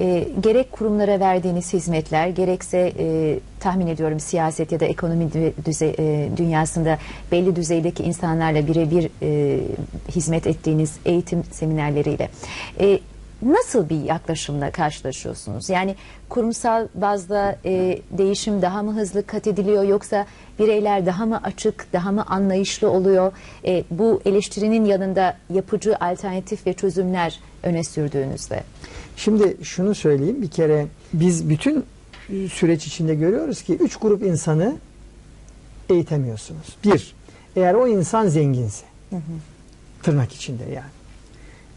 e, gerek kurumlara verdiğiniz hizmetler gerekse e, tahmin ediyorum siyaset ya da ekonomi dü- düze- e, dünyasında belli düzeydeki insanlarla birebir e, hizmet ettiğiniz eğitim seminerleriyle. E, nasıl bir yaklaşımla karşılaşıyorsunuz? Yani kurumsal bazda e, değişim daha mı hızlı kat ediliyor yoksa bireyler daha mı açık, daha mı anlayışlı oluyor? E, bu eleştirinin yanında yapıcı alternatif ve çözümler öne sürdüğünüzde. Şimdi şunu söyleyeyim bir kere biz bütün süreç içinde görüyoruz ki üç grup insanı eğitemiyorsunuz. Bir, eğer o insan zenginse tırnak içinde yani.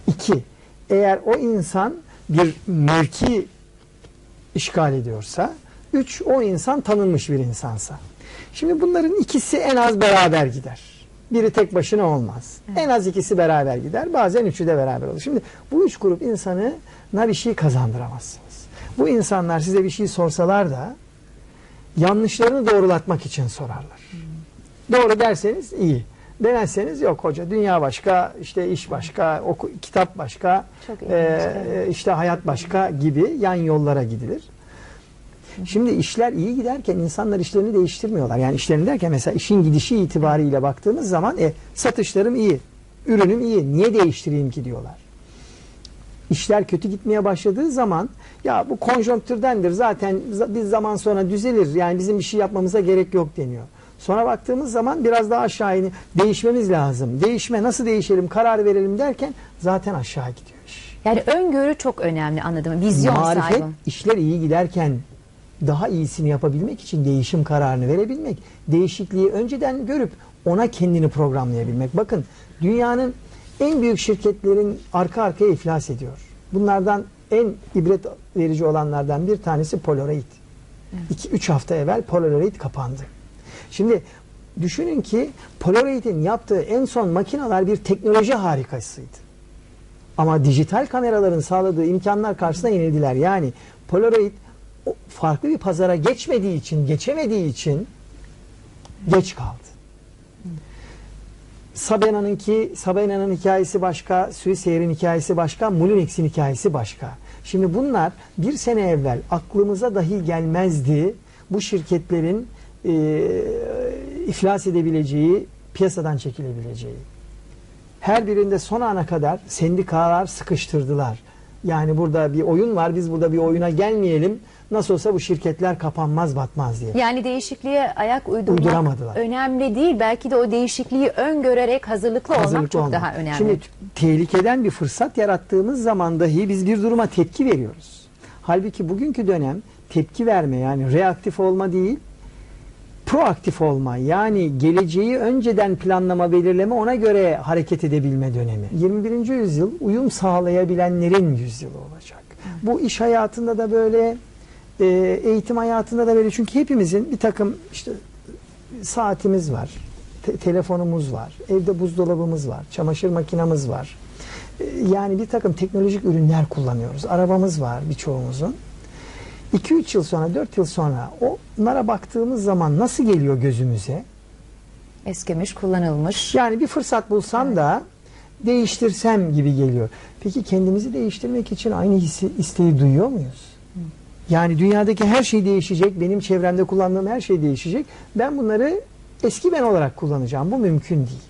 İki, eğer o insan bir mevki işgal ediyorsa. Üç, o insan tanınmış bir insansa. Şimdi bunların ikisi en az beraber gider. Biri tek başına olmaz. En az ikisi beraber gider. Bazen üçü de beraber olur. Şimdi bu üç grup insanına bir şey kazandıramazsınız. Bu insanlar size bir şey sorsalar da yanlışlarını doğrulatmak için sorarlar. Doğru derseniz iyi. Demezseniz yok hoca dünya başka, işte iş başka, oku, kitap başka, Çok ilginç, e, evet. işte hayat başka gibi yan yollara gidilir. Şimdi işler iyi giderken insanlar işlerini değiştirmiyorlar. Yani işlerini derken mesela işin gidişi itibariyle baktığımız zaman e, satışlarım iyi, ürünüm iyi, niye değiştireyim ki diyorlar. İşler kötü gitmeye başladığı zaman ya bu konjonktürdendir zaten za- bir zaman sonra düzelir yani bizim bir şey yapmamıza gerek yok deniyor. Sonra baktığımız zaman biraz daha aşağı in değişmemiz lazım. Değişme nasıl değişelim karar verelim derken zaten aşağı gidiyor iş. Yani öngörü çok önemli anladım. Vizyon Marifet sahibi. işler iyi giderken daha iyisini yapabilmek için değişim kararını verebilmek, değişikliği önceden görüp ona kendini programlayabilmek. Bakın dünyanın en büyük şirketlerin arka arkaya iflas ediyor. Bunlardan en ibret verici olanlardan bir tanesi Polaroid. 2-3 hafta evvel Polaroid kapandı. Şimdi düşünün ki Polaroid'in yaptığı en son makineler bir teknoloji harikasıydı. Ama dijital kameraların sağladığı imkanlar karşısında yenildiler. Yani Polaroid farklı bir pazara geçmediği için, geçemediği için geç kaldı. Sabena'nınki, Sabena'nın hikayesi başka, Suiseyer'in hikayesi başka, Mulinex'in hikayesi başka. Şimdi bunlar bir sene evvel aklımıza dahi gelmezdi bu şirketlerin e, iflas edebileceği, piyasadan çekilebileceği. Her birinde son ana kadar sendikalar sıkıştırdılar. Yani burada bir oyun var, biz burada bir oyuna gelmeyelim. Nasıl olsa bu şirketler kapanmaz batmaz diye. Yani değişikliğe ayak uydurmak Uyduramadılar. önemli değil. Belki de o değişikliği öngörerek hazırlıklı, olmak Hazırlıklı çok olmak. daha önemli. Şimdi tehlikeden bir fırsat yarattığımız zaman dahi biz bir duruma tepki veriyoruz. Halbuki bugünkü dönem tepki verme yani reaktif olma değil, proaktif olma yani geleceği önceden planlama, belirleme ona göre hareket edebilme dönemi. 21. yüzyıl uyum sağlayabilenlerin yüzyılı olacak. Bu iş hayatında da böyle, e, eğitim hayatında da böyle. Çünkü hepimizin bir takım işte saatimiz var, te- telefonumuz var, evde buzdolabımız var, çamaşır makinamız var. E, Yani bir takım teknolojik ürünler kullanıyoruz. Arabamız var birçoğumuzun. 2-3 yıl sonra, 4 yıl sonra onlara baktığımız zaman nasıl geliyor gözümüze? Eskimiş, kullanılmış. Yani bir fırsat bulsam da değiştirsem gibi geliyor. Peki kendimizi değiştirmek için aynı hissi, isteği duyuyor muyuz? Yani dünyadaki her şey değişecek, benim çevremde kullandığım her şey değişecek. Ben bunları eski ben olarak kullanacağım. Bu mümkün değil.